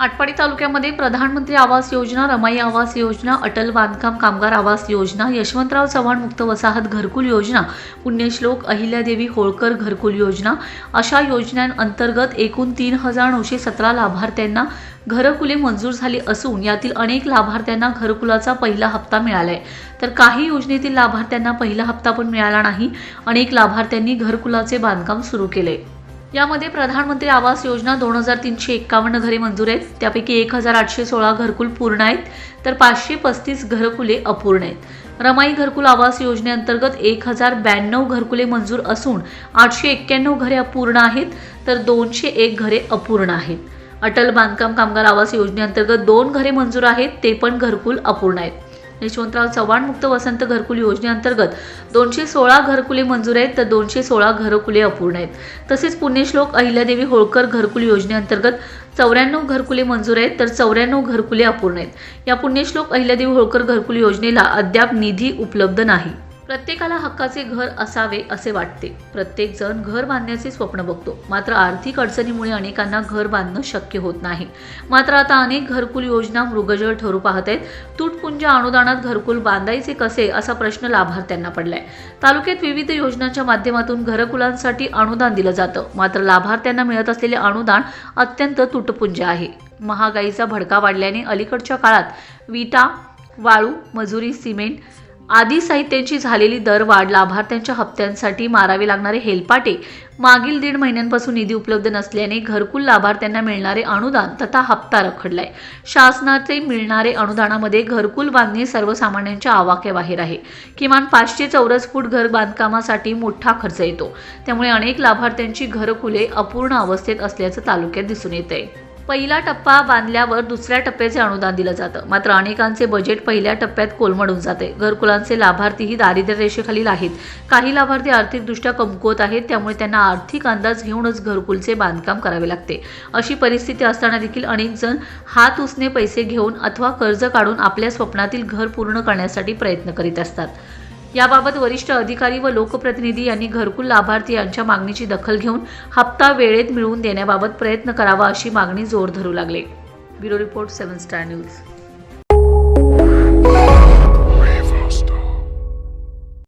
आटपाडी तालुक्यामध्ये प्रधानमंत्री आवास योजना रमाई आवास योजना अटल बांधकाम कामगार आवास योजना यशवंतराव चव्हाण मुक्त वसाहत घरकुल योजना पुण्यश्लोक अहिल्यादेवी होळकर घरकुल योजना अशा योजनांअंतर्गत एकूण तीन हजार नऊशे सतरा लाभार्थ्यांना घरकुले मंजूर झाली असून यातील अनेक लाभार्थ्यांना घरकुलाचा पहिला हप्ता मिळाला आहे तर काही योजनेतील लाभार्थ्यांना पहिला हप्ता पण मिळाला नाही. अनेक लाभार्थ्यांनी घरकुलाचे बांधकाम सुरू केले. यामध्ये प्रधानमंत्री आवास योजना दोन हजार तीनशे एक्कावन्न घरे मंजूर आहेत. त्यापैकी एक हजार आठशे सोळा घरकुल पूर्ण आहेत. तर पाचशे पस्तीस घरकुले अपूर्ण आहेत. रमाई घरकुल आवास योजनेअंतर्गत एक हजार ब्याण्णव घरकुले मंजूर असून आठशे एक्क्याण्णव घरे अपूर्ण आहेत. तर दोनशे एक घरे अपूर्ण आहेत. अटल बांधकाम कामगार आवास योजनेअंतर्गत दोन घरे मंजूर आहेत. ते पण घरकुल अपूर्ण आहेत. यशवंतराव चव्हाण मुक्त वसंत घरकुल योजनेअंतर्गत दोनशे सोळा घरकुले मंजूर आहेत तर दोनशे सोळा घरकुले अपूर्ण आहेत. तसेच पुण्यश्लोक अहिल्यादेवी होळकर घरकुल योजनेअंतर्गत चौऱ्याण्णव घरकुले मंजूर आहेत तर चौऱ्याण्णव घरकुले अपूर्ण आहेत. या पुण्यश्लोक अहिल्यादेवी होळकर घरकुल योजनेला अद्याप निधी उपलब्ध नाही. प्रत्येकाला हक्काचे घर असावे असे वाटते. प्रत्येक जण घर बांधण्याचे स्वप्न बघतो. मात्र आर्थिक अडचणीमुळे अनेकांना घर बांधणं शक्य होत नाही. मात्र आता अनेक घरकुल योजना मृगजळ ठरू पाहत आहेत. तुटपुंज अनुदानात घरकुल बांधायचे कसे असा प्रश्न लाभार्थ्यांना पडलाय. तालुक्यात विविध योजनांच्या माध्यमातून घरकुलांसाठी अनुदान दिलं जातं. मात्र लाभार्थ्यांना मिळत असलेले अनुदान अत्यंत तुटपुंज आहे. महागाईचा भडका वाढल्याने अलीकडच्या काळात विटा वाळू मजुरी सिमेंट आदी साहित्यांची झालेली दरवाढ लाभार्थ्यांच्या हप्त्यांसाठी मारावे लागणारे हेलपाटे मागील दीड महिन्यांपासून निधी उपलब्ध नसल्याने घरकुल लाभार्थ्यांना मिळणारे अनुदान तथा हप्ता रखडलाय. शासनाचे मिळणारे अनुदानामध्ये घरकुल बांधणे सर्वसामान्यांच्या आवाक्याबाहेर आहे. किमान पाचशे चौरस फूट घर बांधकामासाठी मोठा खर्च येतो. त्यामुळे अनेक लाभार्थ्यांची घरकुले अपूर्ण अवस्थेत असल्याचं तालुक्यात दिसून येत आहे पहिला टप्पा बांधल्यावर दुसऱ्या टप्प्याचे अनुदान दिलं जातं. मात्र अनेकांचे बजेट पहिल्या टप्प्यात कोलमडून जाते. घरकुलांचे लाभार्थीही दारिद्र्य रेषेखालील आहेत. काही लाभार्थी आर्थिकदृष्ट्या कमकुवत आहेत त्यामुळे त्यांना आर्थिक अंदाज घेऊनच घरकुलचे बांधकाम करावे लागते. अशी परिस्थिती असताना देखील अनेक जण हात उसने पैसे घेऊन अथवा कर्ज काढून आपल्या स्वप्नातील घर पूर्ण करण्यासाठी प्रयत्न करीत असतात. याबाबत वरिष्ठ अधिकारी व लोकप्रतिनिधी यांनी घरकुल लाभार्थी यांच्या मागणीची दखल घेऊन हप्ता वेळेत मिळवून देण्याबाबत प्रयत्न करावा अशी मागणी जोर धरू लागले. Bureau report seven star news.